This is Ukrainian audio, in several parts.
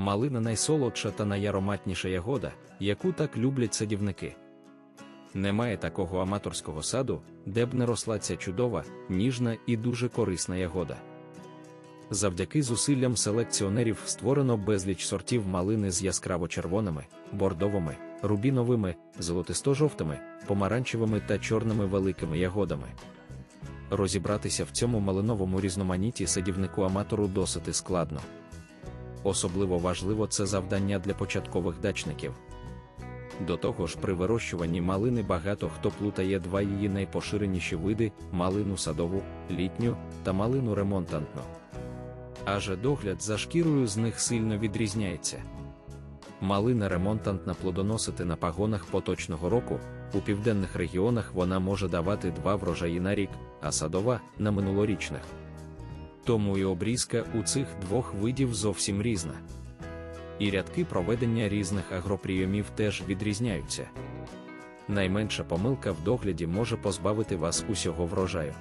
Малина найсолодша та найароматніша ягода, яку так люблять садівники. Немає такого аматорського саду, де б не росла ця чудова, ніжна і дуже корисна ягода. Завдяки зусиллям селекціонерів створено безліч сортів малини з яскраво червоними, бордовими, рубіновими, золотисто-жовтими, помаранчевими та чорними великими ягодами. Розібратися в цьому малиновому різноманітті садівнику аматору досить складно. Особливо важливо це завдання для початкових дачників. До того ж, при вирощуванні малини багато хто плутає два її найпоширеніші види малину садову, літню та малину ремонтантну. Аже догляд за шкірою з них сильно відрізняється. Малина ремонтантна плодоносити на пагонах поточного року, у південних регіонах вона може давати два врожаї на рік, а садова на минулорічних. Тому і обрізка у цих двох видів зовсім різна. І рядки проведення різних агроприйомів теж відрізняються. Найменша помилка в догляді може позбавити вас усього врожаю.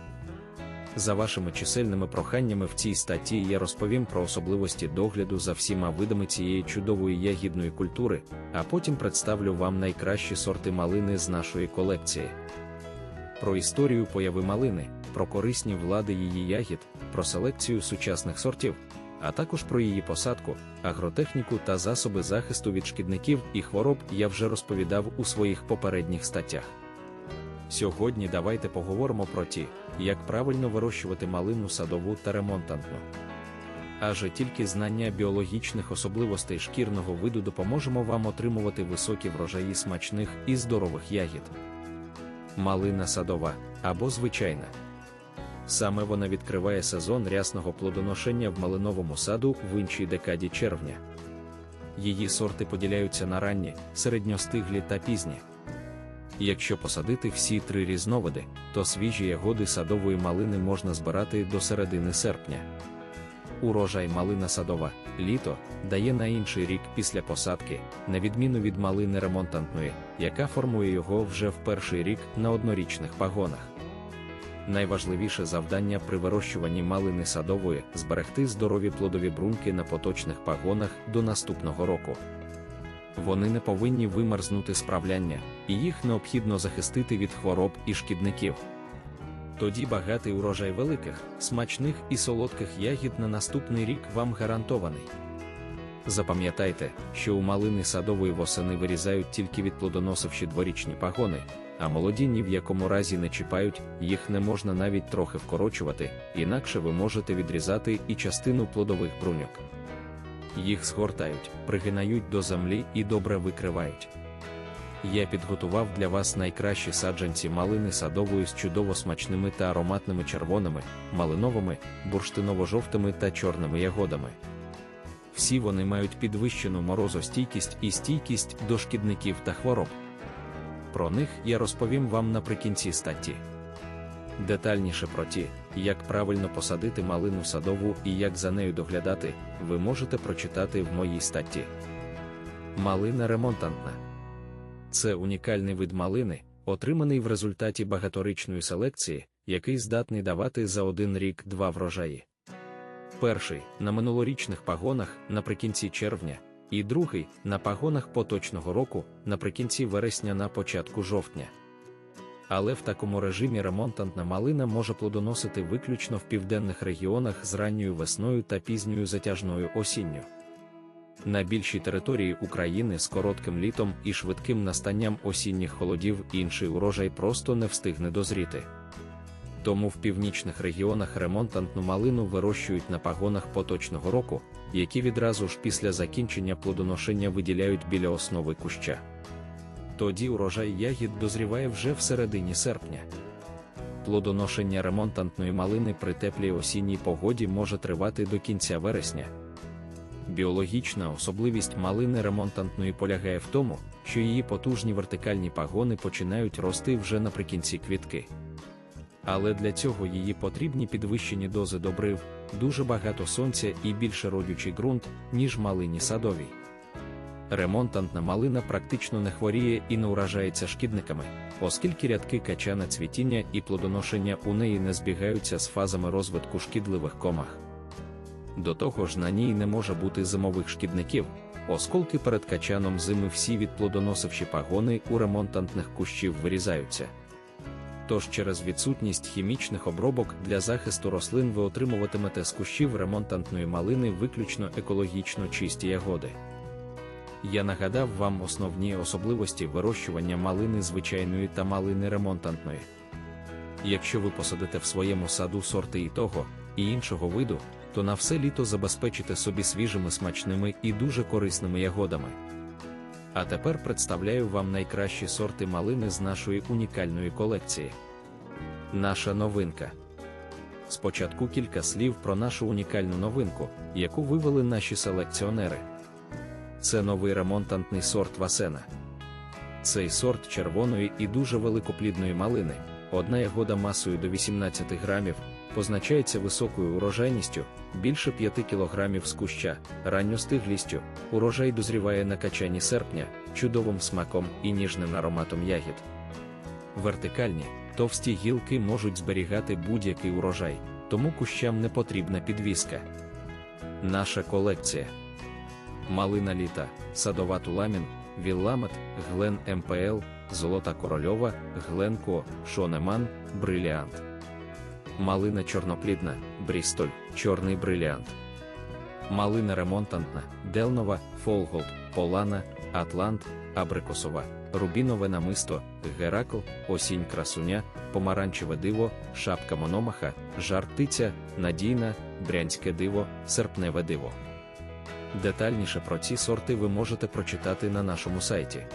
За вашими чисельними проханнями в цій статті я розповім про особливості догляду за всіма видами цієї чудової ягідної культури, а потім представлю вам найкращі сорти малини з нашої колекції. Про історію появи малини, про корисні влади її ягід, про селекцію сучасних сортів, а також про її посадку, агротехніку та засоби захисту від шкідників і хвороб я вже розповідав у своїх попередніх статтях. Сьогодні давайте поговоримо про ті, як правильно вирощувати малину садову та ремонтантну. Адже тільки знання біологічних особливостей шкірного виду допоможемо вам отримувати високі врожаї смачних і здорових ягід. Малина садова або звичайна. Саме вона відкриває сезон рясного плодоношення в малиновому саду в іншій декаді червня. Її сорти поділяються на ранні, середньостиглі та пізні. Якщо посадити всі три різновиди, то свіжі ягоди садової малини можна збирати до середини серпня. Урожай малина садова літо дає на інший рік після посадки, на відміну від малини ремонтантної, яка формує його вже в перший рік на однорічних пагонах. Найважливіше завдання при вирощуванні малини садової зберегти здорові плодові брунки на поточних пагонах до наступного року. Вони не повинні вимерзнути справляння, і їх необхідно захистити від хвороб і шкідників. Тоді багатий урожай великих, смачних і солодких ягід на наступний рік вам гарантований. Запам'ятайте, що у малини садової восени вирізають тільки відплодоносивші дворічні пагони, а молоді ні в якому разі не чіпають, їх не можна навіть трохи вкорочувати, інакше ви можете відрізати і частину плодових бруньок. Їх згортають, пригинають до землі і добре викривають. Я підготував для вас найкращі саджанці малини садової з чудово смачними та ароматними червоними, малиновими, бурштиново-жовтими та чорними ягодами. Всі вони мають підвищену морозостійкість і стійкість до шкідників та хвороб. Про них я розповім вам наприкінці статті. Детальніше про ті, як правильно посадити малину садову і як за нею доглядати, ви можете прочитати в моїй статті. Малина ремонтантна це унікальний вид малини, отриманий в результаті багаторічної селекції, який здатний давати за один рік два врожаї. Перший на минулорічних пагонах наприкінці червня, і другий на пагонах поточного року наприкінці вересня на початку жовтня. Але в такому режимі ремонтантна малина може плодоносити виключно в південних регіонах з ранньою весною та пізньою затяжною осінню. На більшій території України з коротким літом і швидким настанням осінніх холодів інший урожай просто не встигне дозріти. Тому в північних регіонах ремонтантну малину вирощують на пагонах поточного року, які відразу ж після закінчення плодоношення виділяють біля основи куща. Тоді урожай ягід дозріває вже в середині серпня. Плодоношення ремонтантної малини при теплій осінній погоді може тривати до кінця вересня. Біологічна особливість малини ремонтантної полягає в тому, що її потужні вертикальні пагони починають рости вже наприкінці квітки. Але для цього її потрібні підвищені дози добрив, дуже багато сонця і більше родючий ґрунт, ніж малині садовій. Ремонтантна малина практично не хворіє і не уражається шкідниками, оскільки рядки качана цвітіння і плодоношення у неї не збігаються з фазами розвитку шкідливих комах. До того ж на ній не може бути зимових шкідників, осколки перед качаном зими всі від плодоносивші пагони у ремонтантних кущів вирізаються. Тож через відсутність хімічних обробок для захисту рослин ви отримуватимете з кущів ремонтантної малини виключно екологічно чисті ягоди. Я нагадав вам основні особливості вирощування малини звичайної та малини ремонтантної. Якщо ви посадите в своєму саду сорти і того, і іншого виду, то на все літо забезпечите собі свіжими смачними і дуже корисними ягодами. А тепер представляю вам найкращі сорти малини з нашої унікальної колекції. Наша новинка. Спочатку кілька слів про нашу унікальну новинку, яку вивели наші селекціонери. Це новий ремонтантний сорт Васена. Цей сорт червоної і дуже великоплідної малини, одна ягода масою до 18 грамів, позначається високою урожайністю, більше 5 кг з куща, ранньостиглістю, урожай дозріває на качані серпня, чудовим смаком і ніжним ароматом ягід. Вертикальні, товсті гілки можуть зберігати будь-який урожай, тому кущам не потрібна підвіска. Наша колекція. Малина літа, садова туламін, Вілламет, Глен МПЛ, Золота Корольова, Гленко, Шонеман, Бриліант. Малина чорноплідна, Брістоль, Чорний бриліант. Малина ремонтантна, Делнова, Фолголд, Полана, Атлант, Абрикосова, Рубінове намисто, Геракл, Осінь красуня, Помаранчеве диво, Шапка Мономаха, Жар птиця, Надійна, Брянське диво, Серпневе диво. Детальніше про ці сорти ви можете прочитати на нашому сайті.